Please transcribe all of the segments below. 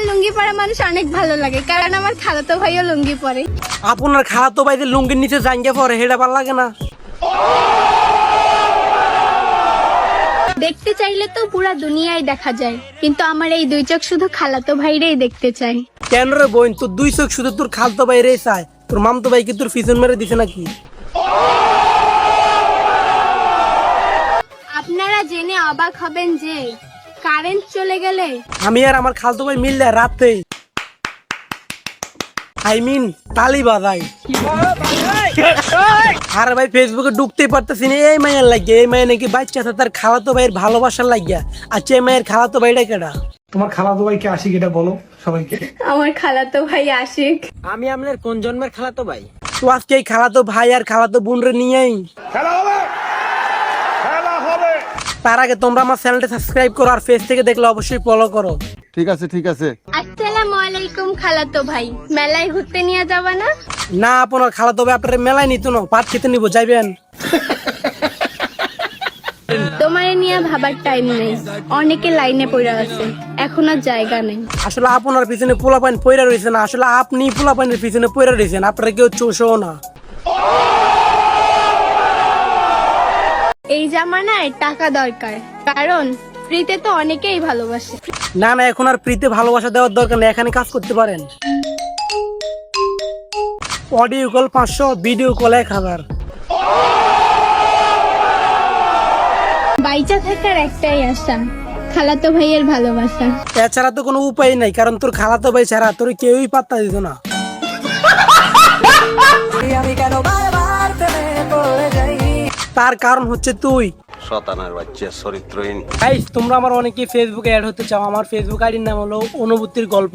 আমার লুঙ্গি পরা মানুষ অনেক ভালো লাগে কারণ আমার খালাতো ভাইও লুঙ্গি পরে। আপনার খালাতো ভাইদের লুঙ্গির নিচে জাঙ্গে পরে হেটা ভালো লাগে না। দেখতে চাইলে তো পুরা দুনিয়ায় দেখা যায় কিন্তু আমার এই দুই চোখ শুধু খালাতো ভাইরেই দেখতে চাই। কেন রে বোন তোর দুই চোখ শুধু তোর খালতো ভাই রে চায়। তোর মামতো ভাই কি তোর পিছন মেরে দিছে নাকি? আপনারা জেনে অবাক হবেন যে কারেন্ট চলে গেলে? আমি আর আমার খালতো ভাই মিললে রাতে আই মিন তালি বাজাই। আরে ভাই ফেসবুকে ঢুকতেই পারতেছি না এই মায়ের লাগিয়া এই মায়ের নাকি বাচ্চা আছে তার খালাতো ভাইয়ের ভালোবাসার লাগিয়া। আচ্ছা এই মায়ের খালাতো ভাইটা কেটা তোমার খালাতো ভাইকে আসি এটা বলো সবাইকে। আমার খালাতো ভাই আশিক। আমি আপনার কোন জন্মের খালাতো ভাই? তো আজকে এই খালাতো ভাই আর খালাতো বোন রে নিয়েই তার আগে তোমরা আমার চ্যানেলটা সাবস্ক্রাইব করো আর ফেস থেকে দেখলে অবশ্যই ফলো করো। ঠিক আছে ঠিক আছে। আসসালামু আলাইকুম খালাতো ভাই। মেলায় ঘুরতে নিয়ে যাবা না? না আপনার খালাতো ভাই আপনার মেলায় নিত না পাট খেতে নিব যাইবেন। তোমার নিয়ে ভাবার টাইম নেই। অনেকে লাইনে পড়ে আছে। এখন আর জায়গা নেই। আসলে আপনার পিছনে পোলা পাইন পয়রা রয়েছে না আসলে আপনি পোলা পাইনের পিছনে পয়রা রয়েছেন আপনারা কেউ চোষও না এই জামানায় টাকা দরকার। কারণ ফ্রিতে তো অনেকেই ভালোবাসে। না না এখন আর প্রীতে ভালোবাসা দেওয়ার দরকার নেই এখানে কাজ করতে পারেন। অডিও কল পাঁচশো ভিডিও কল এক হাজার। বাইচা থাকার একটাই আশা খালাতো ভাইয়ের ভালোবাসা। এছাড়া তো কোনো উপায় নাই কারণ তোর খালাতো ভাই ছাড়া তোর কেউই পাত্তা দিত না। তার কারণ হচ্ছে তুই। শতানার বাচ্চা চরিত্রহীন। গাইস তোমরা আমার অনেকে ফেসবুকে অ্যাড হতে চাও। আমার ফেসবুক আইডির নাম হলো অনুভূতির গল্প।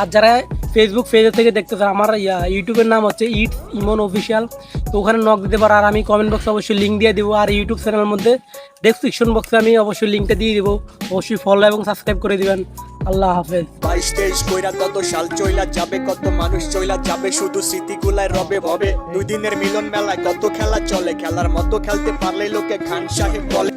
আর যারা ফেসবুক পেজের থেকে দেখতে চাও আমার ইউটিউবের নাম হচ্ছে ইট ইমন অফিসিয়াল তো ওখানে নক দিতে পারো। আর আমি কমেন্ট বক্সে অবশ্যই লিঙ্ক দিয়ে দেবো। আর ইউটিউব চ্যানেলের মধ্যে ডেসক্রিপশন বক্সে আমি অবশ্যই লিঙ্কটা দিয়ে দেবো। অবশ্যই ফলো এবং সাবস্ক্রাইব করে দিবেন। আল্লাহ হাফেজ। বাইশ তেইশ কইরা কত সাল চইলা যাবে, কত মানুষ চইলা যাবে, শুধু স্মৃতিগুলায় রবে ভবে। দুই দিনের মিলন মেলায় কত খেলা চলে, খেলার মতো খেলতে পারলে লোকে খান সাহেব বলে